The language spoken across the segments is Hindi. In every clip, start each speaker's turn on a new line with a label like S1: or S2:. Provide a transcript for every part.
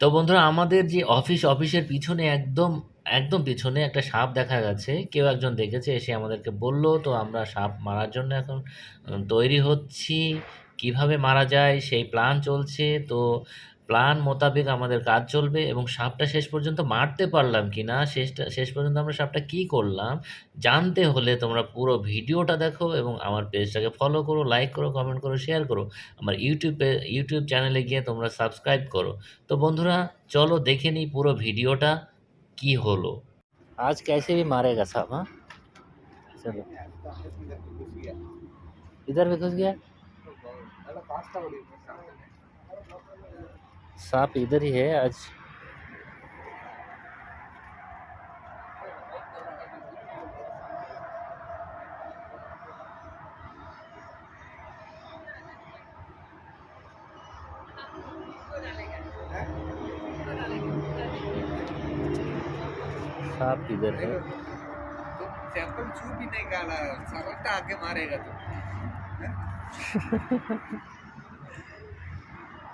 S1: তো বন্ধুরা, আমাদের যে অফিস, অফিসের পিছনে একদম একদম পিছনে একটা সাপ দেখা গেছে। কেউ একজন দেখেছে, এসে আমাদেরকে বলল, তো আমরা সাপ মারার জন্য এখন তৈরি হচ্ছি। কীভাবে মারা যায়? সেই প্ল্যান চলছে। তো প্ল্যান মোতাবেক আমাদের কাজ চলবে এবং সাপটা শেষ পর্যন্ত মারতে পারলাম কি না শেষটা শেষ পর্যন্ত আমরা সাপটা কী করলাম জানতে হলে তোমরা পুরো ভিডিওটা দেখো এবং আমার পেজটাকে ফলো করো লাইক করো কমেন্ট করো শেয়ার করো আমার ইউটিউবে ইউটিউব চ্যানেলে গিয়ে তোমরা সাবস্ক্রাইব করো তো বন্ধুরা চলো দেখে নিই পুরো ভিডিওটা কি হলো আজ कैसे भी मारेगा साहब हाँ चलो इधर भी घुस गया सांप इधर ही है आज। सांप इधर है।
S2: सैंपल छू भी नहीं गाला आगे मारेगा तो।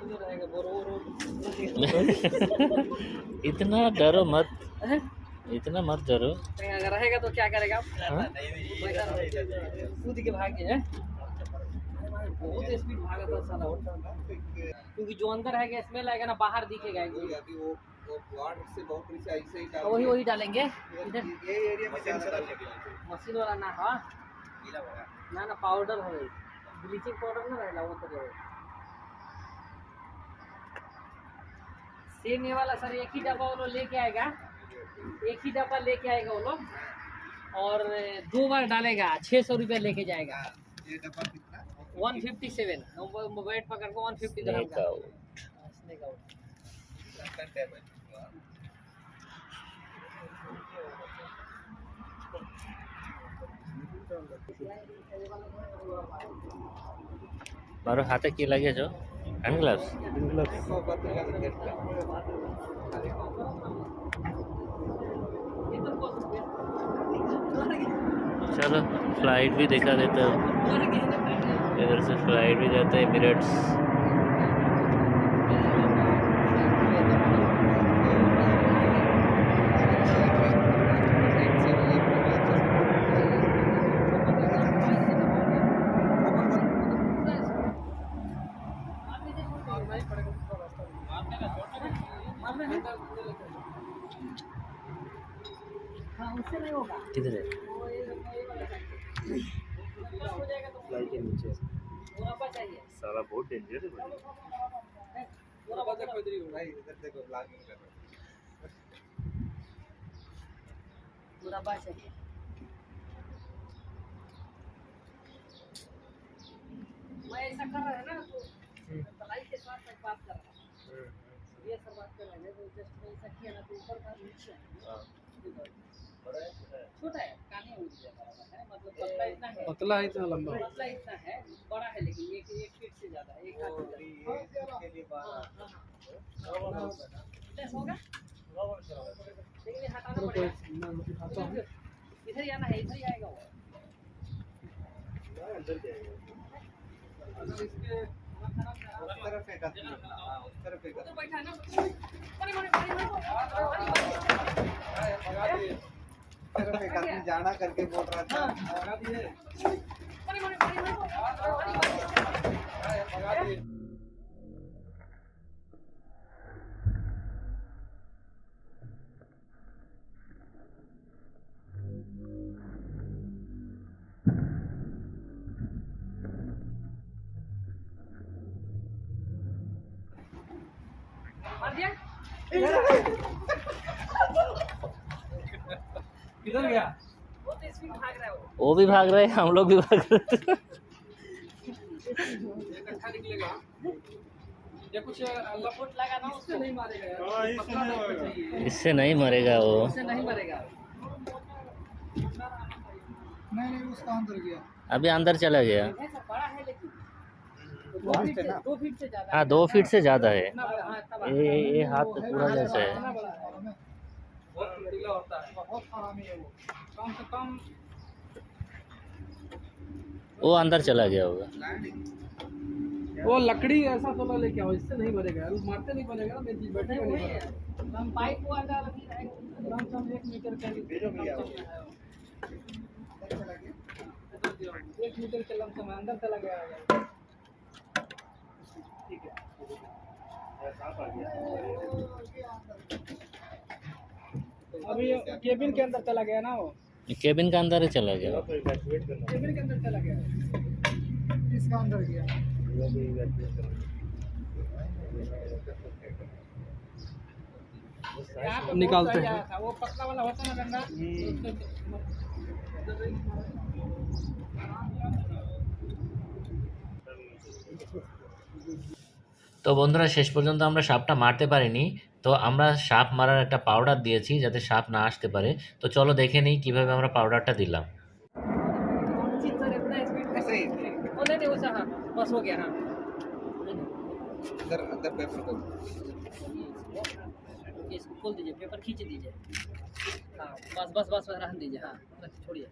S1: इतना डरो मत। इतना मत डरो।
S3: अगर रहेगा तो क्या करेगा?
S1: हाँ?
S3: कूद के भागे हैं? बहुत स्पीड भागा था साला। क्योंकि जो अंदर है स्मेल आएगा ना बाहर दिखेगा
S2: अभी वो वो वार्ड से बहुत पीछे ऐसे ही
S3: वही वही डालेंगे। इधर।
S2: ये एरिया में
S3: मशीन वाला ना हाँ? ना ना पाउडर है ब्लीचिंग पाउडर ना रहेगा वो तो सेने वाला सर एक ही डब्बा वो लोग लेके आएगा। एक ही डब्बा लेके आएगा वो लोग। और दो बार डालेगा छः सौ रुपया लेके जाएगा। वन फिफ्टी सेवन वेट पकड़ को वन फिफ्टी
S1: મારો હાથે કી
S2: લાગે છો हैंड ग्लव्स
S1: चलो फ़्लाइट भी देखा देते हैं। इधर से फ़्लाइट भी जाते हैं एमिरेट्स
S2: फ़्लाइट के नीचे
S1: साला बहुत डेंजर है
S2: ही भाई। इधर देखो ब्लॉगिंग कर रहा
S3: मुरब्बा चाहिए मैं ऐसा कर रहा है। ना तो पढ़ाई के साथ साथ बात कर रहा हूँ ये सब बात कर रहे हैं तो जस्ट मैं ऐसा किया ना तो ऊपर का नीचे छोटा है काने हो है मतलब पतला इतना है
S4: पतला है इतना लंबा।
S3: पतला इतना है बड़ा है लेकिन एक एक फीट से ज़्यादा एक हाथ होगा? लेकिन हटाना पड़ेगा। इधर ही आना है इधर ही आएगा वो।
S2: उस तरफ़ एक आदमी। हाँ उस तरफ़
S3: तो बैठा है ना। बड़ी बड़ी बड़ी बड़ी
S2: उस तरफ़ एक आदमी जाना करके बोल रहा था।
S3: बड़ी बड़ी बड़ी मार दिया
S4: किधर गया?
S3: वो तो स्पीड भाग रहा है वो।
S1: वो भी भाग रहे हैं हम लोग भी भाग रहे हैं।
S4: निकलेगा।
S3: ये कुछ लपोट लगा ना उससे नहीं मारेगा का
S1: इससे नहीं मरेगा। वो।
S3: उससे नहीं मरेगा।
S2: नहीं नहीं उसका अंदर गया।
S1: अभी अंदर चला गया।
S3: ऐसा बड़ा है लेकिन।
S2: दो फीट से
S3: ज़्यादा
S1: हाँ दो फीट से ज़्यादा है।
S3: हाँ
S1: ये हाथ तो पूरा जैसा है।
S3: लचीला होता है।
S2: बहुत हरामी है वो।
S3: कम से कम
S1: वो अंदर चला गया होगा।
S3: वो लकड़ी ऐसा तो लेके आओ इससे नहीं यार। मारते नहीं बनेगा ना मेरी बैठे नहीं हम पाइप को अंदर लगी रहेगा कम से कम एक मीटर का एक मीटर के लमसम अंदर चला गया ठीक है। अभी केबिन के अंदर चला गया ना वो
S1: केबिन के अंदर ही चला गया
S3: केबिन के अंदर चला गया
S2: इसका अंदर गया
S3: निकालते हैं वो पतला वाला होता है ना डंडा
S1: তো বন্ধুরা শেষ পর্যন্ত আমরা সাপটা মারতে পারিনি তো আমরা সাপ মারার একটা পাউডার দিয়েছি যাতে সাপ না আসতে পারে তো চলো দেখে নিই কিভাবে আমরা পাউডারটা দিলাম
S2: ऐसे ही
S3: वो नहीं नहीं वैसा हाँ बस हो गया हाँ
S2: अंदर अंदर पेपर को
S3: ये इसको खोल दीजिए पेपर खींच दीजिए हाँ बस बस बस बस रहने दीजिए हाँ बस छोड़िए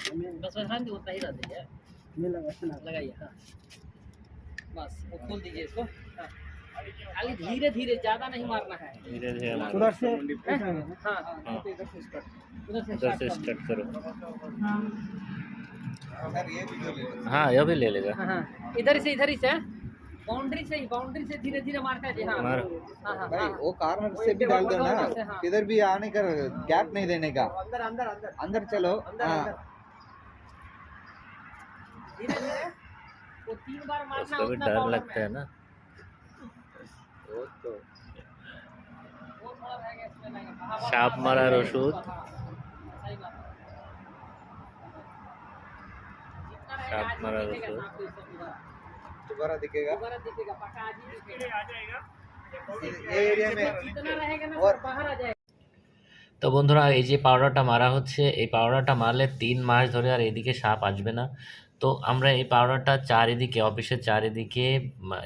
S3: बस बस रहने दीजिए उतना ही रहने दीजिए लगाइए हाँ बस वो खोल दीजिए इसको हाँ खाली धीरे धीरे ज़्यादा नहीं मारना है।
S1: धीरे धीरे
S2: उधर से
S3: हाँ?
S1: हाँ।
S3: इधर से
S1: उधर से स्टार्ट करो।
S2: सर ये वीडियो ले लो
S1: हाँ यह भी ले लेगा।
S3: हाँ हाँ। इधर से इधर ही से बाउंड्री से ही बाउंड्री से धीरे धीरे मारता है जी हाँ।
S1: मार।
S3: हाँ हाँ
S2: भाई
S3: हाँ।
S2: वो कार्नर से भी डाल दो ना।
S3: हाँ।
S2: किधर भी आने का गैप नहीं देने का।
S3: अंदर अंदर अंदर।
S2: अंदर चलो। हाँ।
S3: धीरे धीरे वो तीन बार मारना उतना
S1: डर लगता है ना।
S2: वो तो
S3: वो थोड़ा रहेगा इसमें रहेगा कहाँ बार
S1: साप
S3: मारना
S1: मारार
S3: है,
S1: ओषुध।
S3: हाँ, सही बात है। जितना रहेगा,
S1: साप
S3: आज ही
S1: मारार
S3: दिखेगा
S1: ओषुध।
S3: सांप को इसको दोबारा।
S2: दोबारा दिखेगा
S3: दोबारा दिखेगा पक्का आज ही दिखेगा
S2: ये एरिया में
S3: जितना रहेगा ना
S2: और-
S3: सब बाहर आ जाएगा
S1: তো বন্ধুরা এই যে পাউডারটা মারা হচ্ছে এই পাউডারটা মারলে তিন মাস ধরে আর এদিকে সাপ আসবে না তো আমরা এই পাউডারটা চারিদিকে, অফিসের চারিদিকে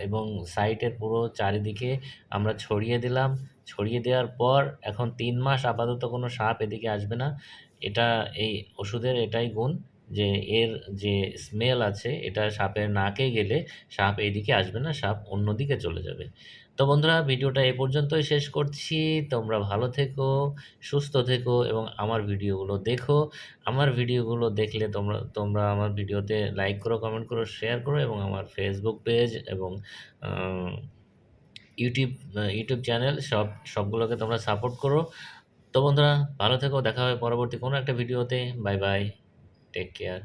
S1: এবং সাইটের পুরো চারিদিকে আমরা ছড়িয়ে দিলাম। ছড়িয়ে দেওয়ার পর এখন তিন মাস আপাতত কোনো সাপ এদিকে আসবে না। এটা এই ওষুধের এটাই গুণ যে এর যে স্মেল আছে, এটা সাপের নাকে গেলে সাপ এইদিকে আসবে না, সাপ অন্যদিকে চলে যাবে। তো বন্ধুরা, ভিডিওটা এ পর্যন্তই শেষ করছি। তোমরা ভালো থেকো, সুস্থ থেকো এবং আমার ভিডিওগুলো দেখো। আমার ভিডিওগুলো দেখলে তোমরা তোমরা আমার ভিডিওতে লাইক করো কমেন্ট করো শেয়ার করো এবং আমার ফেসবুক পেজ এবং ইউটিউব ইউটিউব চ্যানেল সব, সবগুলোকে তোমরা সাপোর্ট করো। তো বন্ধুরা, ভালো থেকো, দেখা হবে পরবর্তী কোনো একটা ভিডিওতে। Bye bye take care